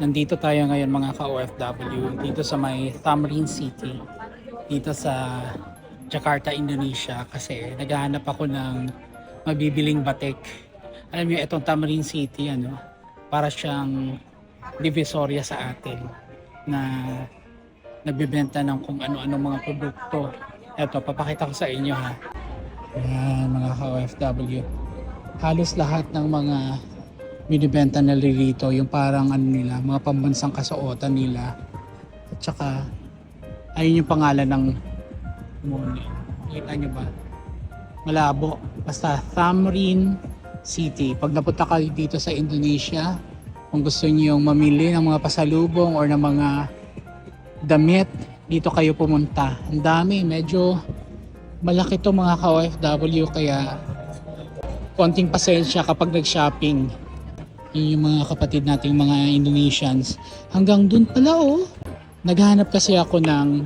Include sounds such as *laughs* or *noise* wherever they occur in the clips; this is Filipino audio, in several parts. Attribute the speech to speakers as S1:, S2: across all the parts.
S1: Nandito tayo ngayon mga ka-OFW dito sa may Tamrin City dito sa Jakarta, Indonesia kasi naghahanap ako ng mabibiling batik. Alam niyo itong Tamrin City ano, para siyang divisoria sa atin na nagbebenta ng kung ano-ano mga produkto. Ito, papakita ko sa inyo ha. Ayan, mga ka-OFW. Halos lahat ng mga binibenta nila rito, yung parang ano nila, mga pambansang kasuotan nila. At saka, ayun yung pangalan ng mall. Kita nyo ba? Malabo. Basta Thamrin City. Pag napunta kayo dito sa Indonesia, kung gusto niyo mamili ng mga pasalubong or ng mga damit, dito kayo pumunta. Ang dami, medyo malaki to mga ka-OFW kaya konting pasensya kapag nag-shopping. Yun yung mga kapatid nating mga Indonesians. Hanggang dun pala oh. Naghanap kasi ako ng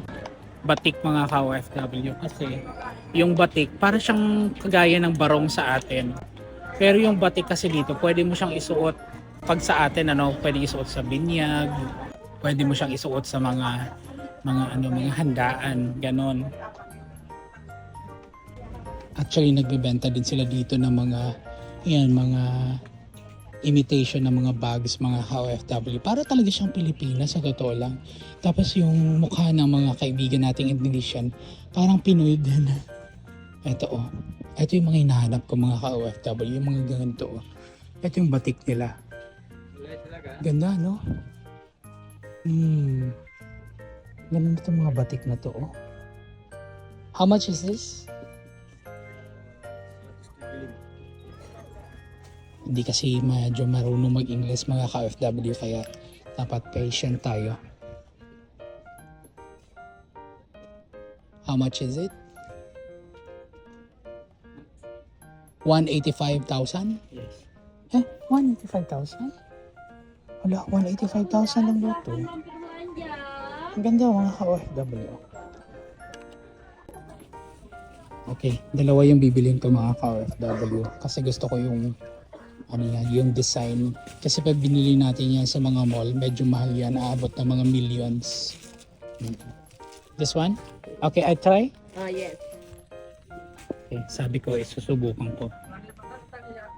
S1: batik mga ka-OFW kasi yung batik para siyang kagaya ng barong sa atin. Pero yung batik kasi dito, pwede mo siyang isuot pag sa atin ano, pwede isuot sa binyag, pwede mo siyang isuot sa mga mga ano, mga handaan, ganon. Actually, nagbebenta din sila dito ng mga yan, mga imitation ng mga bags, mga OFW. Para talaga siyang Pilipinas sa totoo lang. Tapos yung mukha ng mga kaibigan nating Indonesian, parang Pinoy din. *laughs* Ito oh. Ito yung mga hinahanap ko mga ka-OFW, yung mga ganito oh. Ito yung batik nila. Ganda, no? Hmm. Ganda itong mga batik na to, oh. How much is this? Hindi kasi medyo marunong mag-English mga ka-FW kaya dapat patient tayo. How much is it? 185,000?
S2: Yes.
S1: Eh, 185,000? Wala, 185,000 lang daw to. Ang ganda mga ka-OFW. Okay, dalawa yung bibilin ko mga ka-OFW kasi gusto ko yung ano yan, yung design. Kasi pag binili natin yan sa mga mall, medyo mahal yan, aabot ng mga millions. This one? Okay, I try?
S3: Ah, yes.
S1: Okay, sabi ko, isusubukan ko.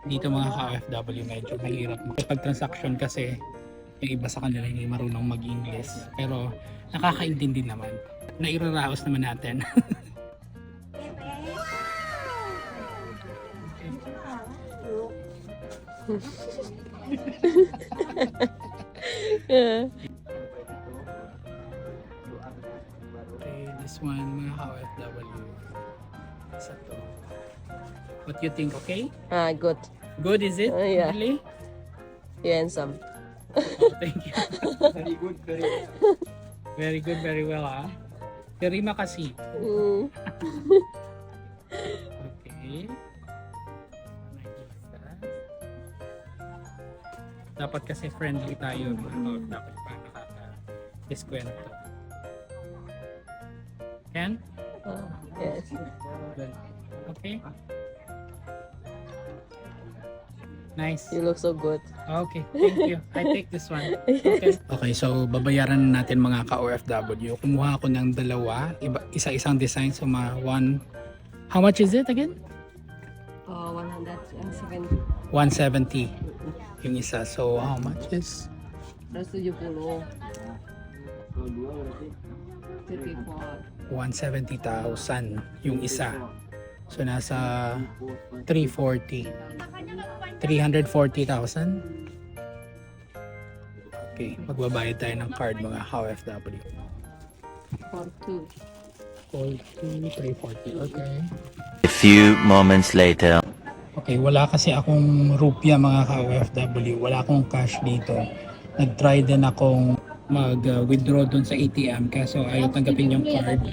S1: Dito mga ka-OFW, medyo mahirap. Pag-transaction kasi, yung iba sa kanila hindi marunong mag-English. Pero nakakaintindi naman. Nairaraos naman natin. *laughs*
S3: Yeah.
S1: okay, this one mga ka-OFW. Isa to. What you think, okay?
S3: Ah, good.
S1: Good, is it?
S3: Oh, yeah.
S1: Really?
S3: You handsome.
S1: Oh, thank you.
S2: Very good, very good.
S1: Very good, very well, ah. Terima kasih.
S3: Mm. *laughs*
S1: Okay. Dapat kasi friendly tayo. mga Dapat pa nakaka-diskwento. Ken?
S3: Ah, yes.
S1: Good. Okay. Nice.
S3: You look so good.
S1: Okay, thank you. I take this one. Okay. *laughs* Okay, so babayaran na natin mga ka-OFW. Kumuha ako ng dalawa, iba, isa-isang design so mga one How much is it again?
S3: Oh, 170.
S1: 170 yung isa. So how much is
S3: 170. 34.
S1: 170,000 yung isa. So nasa 340. 340,000. Okay, magbabayad tayo ng card mga OFW.
S3: 42.
S1: 40, 340. Okay.
S4: A few moments later.
S1: Okay, wala kasi akong rupya mga ka-OFW. Wala akong cash dito. Nag-try din akong mag-withdraw dun sa ATM kaso ayaw tanggapin yung card.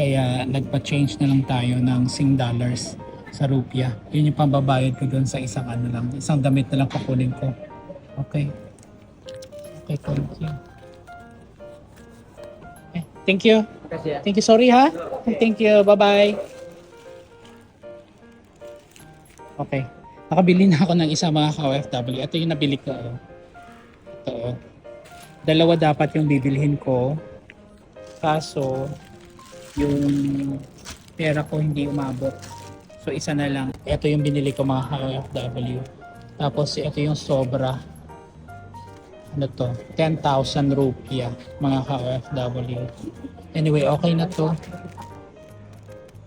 S1: Kaya nagpa-change na lang tayo ng sing dollars sa rupya. Yun yung pambabayad ko dun sa isang ano lang. Isang damit na lang kukunin ko. Okay. Okay, thank you. Okay, thank you. Thank you. Sorry ha. Thank you. Bye-bye. Okay. Nakabili na ako ng isa mga ka-OFW. Ito yung nabili ko. oh. Ito. oh. Dalawa dapat yung bibilhin ko. Kaso, yung pera ko hindi umabot. So, isa na lang. Ito yung binili ko mga ka-OFW. Tapos, ito yung sobra. Ano to? 10,000 rupiah mga ka-OFW. Anyway, okay na to.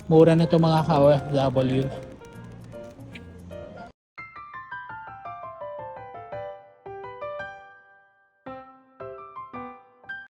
S1: Mura na to mga ka-OFW.